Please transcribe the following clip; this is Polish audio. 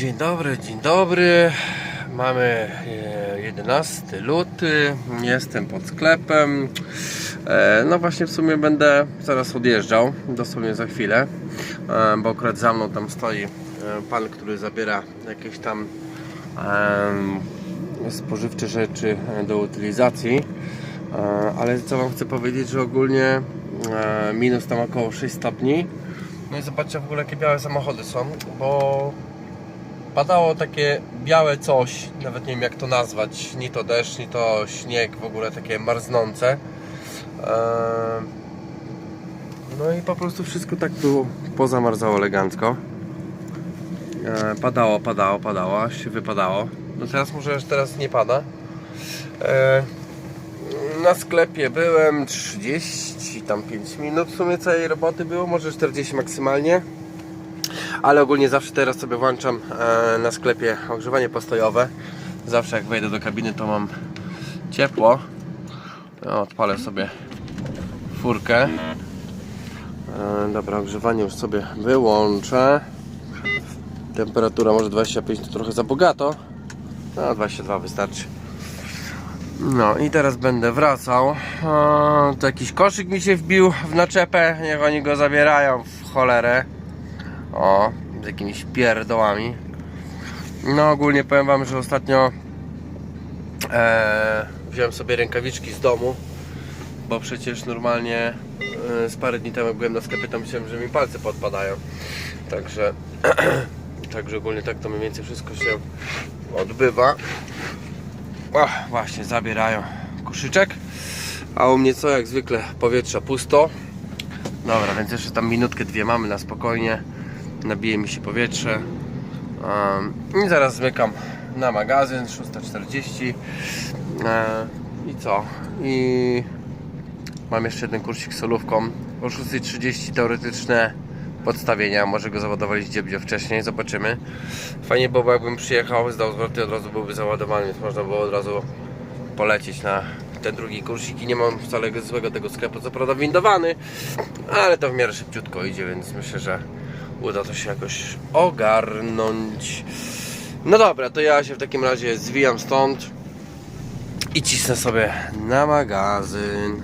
Dzień dobry, dzień dobry. Mamy e, 11 luty. Jestem pod sklepem. E, No właśnie w sumie będę zaraz odjeżdżał, dosłownie za chwilę, e, bo akurat za mną tam stoi e, pan, który zabiera jakieś tam spożywcze rzeczy e, do utylizacji. E, Ale co Wam chcę powiedzieć, że ogólnie e, minus tam około 6 stopni. No i zobaczcie w ogóle jakie białe samochody są, bo padało takie białe coś, nawet nie wiem jak to nazwać, ni to deszcz, ni to śnieg, w ogóle takie marznące. Eee, No i po prostu wszystko tak było pozamarzało elegancko. Eee, Padało, padało, padało, aż się wypadało. No teraz może już teraz nie pada. Eee, Na sklepie byłem 30 tam 5 minut w sumie całej roboty było, może 40 maksymalnie ale ogólnie zawsze teraz sobie włączam e, na sklepie ogrzewanie postojowe. Zawsze jak wejdę do kabiny to mam ciepło. No, odpalę sobie furkę. E, dobra, ogrzewanie już sobie wyłączę. Temperatura może 25 to trochę za bogato. No 22 wystarczy. No i teraz będę wracał. E, to jakiś koszyk mi się wbił w naczepę. Niech oni go zabierają w cholerę. O, z jakimiś pierdołami. No ogólnie powiem wam, że ostatnio e, wziąłem sobie rękawiczki z domu, bo przecież normalnie e, z parę dni temu byłem na sklepie, to myślałem, że mi palce podpadają. Także, także ogólnie tak to mniej więcej wszystko się odbywa. O, właśnie, zabierają koszyczek. A u mnie co jak zwykle powietrza pusto. Dobra, więc jeszcze tam minutkę, dwie mamy na spokojnie. Nabije mi się powietrze. I zaraz zmykam na magazyn 6.40. E, I co? I mam jeszcze jeden kursik solówką. O 6.30 teoretyczne podstawienia. Może go załadowali gdzie wcześniej, zobaczymy. Fajnie byłoby jakbym przyjechał, zdał zwroty, od razu byłby załadowany, więc można było od razu polecieć na ten drugi kursik i nie mam wcale złego tego sklepu, co prawda windowany, ale to w miarę szybciutko idzie, więc myślę, że uda to się jakoś ogarnąć. No dobra, to ja się w takim razie zwijam stąd i cisnę sobie na magazyn.